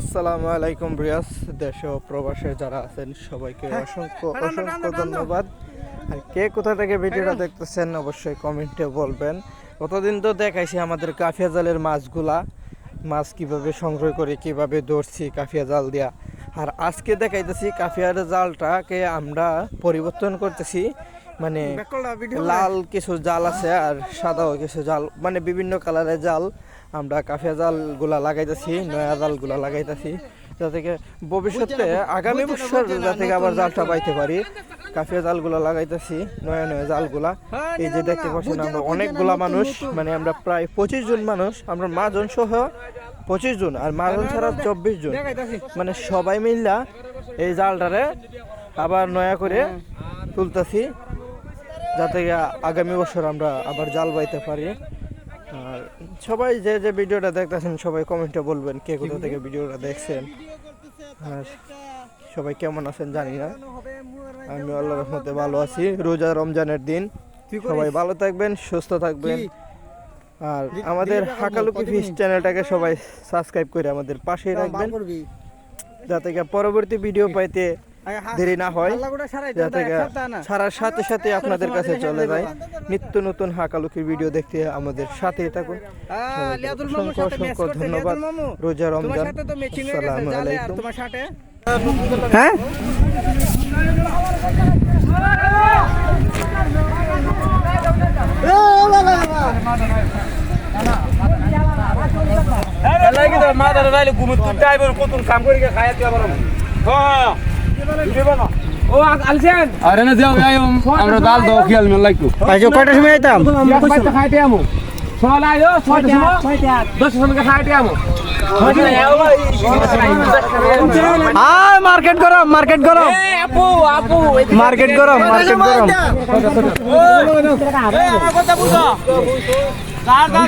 আসসালামু আলাইকুম রিয়াস দেশ ও প্রবাসে যারা আছেন সবাইকে অসংখ্য অসংখ্য ধন্যবাদ। আর কে কোথা থেকে ভিডিওটা দেখতেছেন অবশ্যই কমেন্টে বলবেন। কতদিন তো দেখাইছি আমাদের কাফিয়া জালের মাছগুলা মাছ কীভাবে সংগ্রহ করে কীভাবে ধরছি কাফিয়া জাল দিয়া। আর আজকে দেখাইতেছি কাফিয়ার জালটাকে আমরা পরিবর্তন করতেছি। মানে লাল কিছু জাল আছে আর সাদাও কিছু জাল মানে বিভিন্ন কালারের জাল। আমরা কাফিয়া জালগুলা লাগাইতেছি নয়া জালগুলা লাগাইতেছি যাতে ভবিষ্যতে আগামী বছর যাতে আবার জালটা পাইতে পারি। কাফিয়া জালগুলা লাগাইতেছি নয়া নয়া জালগুলা। এই যে দেখতে পাচ্ছেন আমরা অনেকগুলা মানুষ মানে আমরা প্রায় পঁচিশ জন মানুষ আমরা মাজন সহ পঁচিশ জন আর মাজন ছাড়া চব্বিশ জন। মানে সবাই মিল্লা এই জালটারে আবার নয়া করে তুলতেছি। যাতে আগামী বছর আমরা আবার জাল বাইতে পারি। আর সবাই যে যে ভিডিওটা দেখতেছেন সবাই কমেন্টে বলবেন কে কোথা থেকে ভিডিওটা দেখছেন। আর সবাই কেমন আছেন জানি না। আমি আল্লাহ রহমতে ভালো আছি। রোজা রমজানের দিন। সবাই ভালো থাকবেন সুস্থ থাকবেন। আর আমাদের হাকালুকি ফিশ চ্যানেলটাকে সবাই সাবস্ক্রাইব করে আমাদের পাশেই রাখবেন। যাতে পরবর্তী ভিডিও পাইতে দেরি না হয় ছাড়ার সাথে সাথে আপনাদের কাছে চলে যায় নিত্য নতুন হাকালুকির ভিডিও দেখতে আমাদের সাথেই থাকুন অসংখ্য অসংখ্য ধন্যবাদ রোজা রমজান আসসালামু আলাইকুম হ্যাঁ লাগি মা দাদা রাইলে ঘুমু তুই টাইবার কত কাম করি খায়া তুই আবার হ্যাঁ আরে না যাও যাই আমরা দাল দাও খেয়াল মেল লাগতো আজ কয়টার সময় আইতাম? খাইতে আমু। সকাল আইও ছয়টা সময় দশ সময় খাইতে আমু। আয় মার্কেট গরম মার্কেট গরম। আপু আপু মার্কেট গরম মার্কেট গরম। কথা বুঝো। দার দাও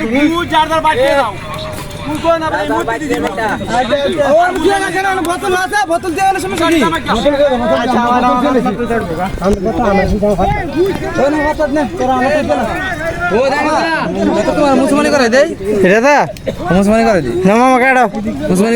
বুঝো করে দিয়ে মুসলমানি করে দিই। না মামা কাটা। মুসলমানি